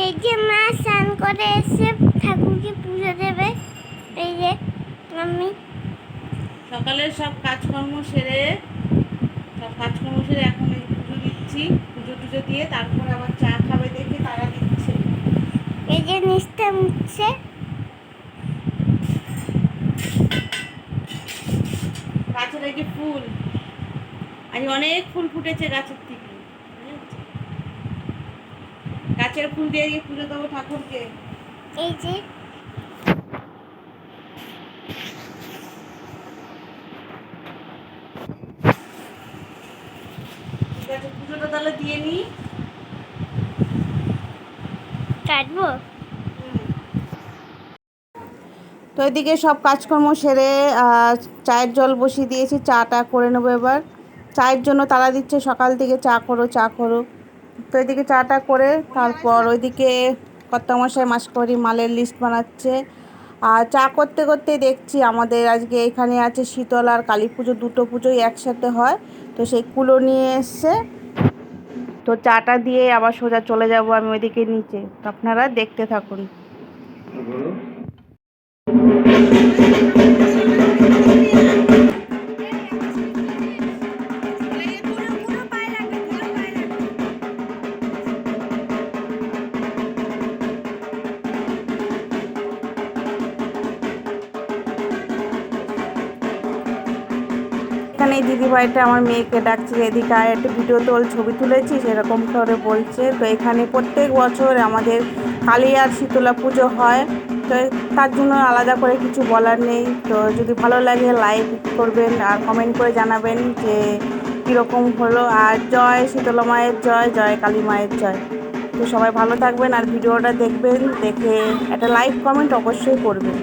এই যে মা স্নান করে এসে ঠাকুরকে পুজো দেবে। এই যে আমি। সকালের সব কাজকর্ম সেরে সব কাজকর্ম সেরে এখন এই পুজো দিচ্ছি। পুজো টুজো দিয়ে তারপর আবার চা খাবে দেখে তারা দিচ্ছে। এই যে নিচটা মুছছে। গাছের এই যে ফুল? আজ অনেক ফুল ফুটেছে গাছের থেকে। গাছের ফুল দিয়ে গিয়ে পুজো দেবো ঠাকুরকে। এই যে। পুজোটা তাহলে দিয়ে নিই। কাটবো? তো এদিকে সব কাজকর্ম সেরে আহ, চায়ের জল বসিয়ে দিয়েছি চাটা করে নেব এবার। চায়ের জন্য তারা দিচ্ছে সকাল থেকে চা করো চা করো। তো এদিকে চাটা করে তারপর ওইদিকে কর্তামশাই মাস করি মালের লিস্ট বানাচ্ছে। আর চা করতে করতে দেখছি আমাদের আজকে এখানে আছে শীতল আর কালী পুজো, দুটো পুজোই একসাথে হয়। তো সেই কুলো নিয়ে এসছে। তো চাটা দিয়ে আবার সোজা চলে যাব আমি ওইদিকে নিচে। আপনারা দেখতে থাকুন। এখানে এই দিদিভাইটা আমার মেয়েকে ডাকছে এদিকে আর একটা ভিডিও তোল, ছবি তুলেছি সেরকম করে বলছে। তো এখানে প্রত্যেক বছর আমাদের কালী আর শীতলা পুজো হয়। তো তার জন্য আলাদা করে কিছু বলার নেই। তো যদি ভালো লাগে লাইক করবেন আর কমেন্ট করে জানাবেন যে, কীরকম হলো। আর জয় শীতলা মায়ের জয় জয় কালী মায়ের জয়। তো সবাই ভালো থাকবেন আর ভিডিওটা দেখবেন, দেখে একটা লাইক কমেন্ট অবশ্যই করবেন।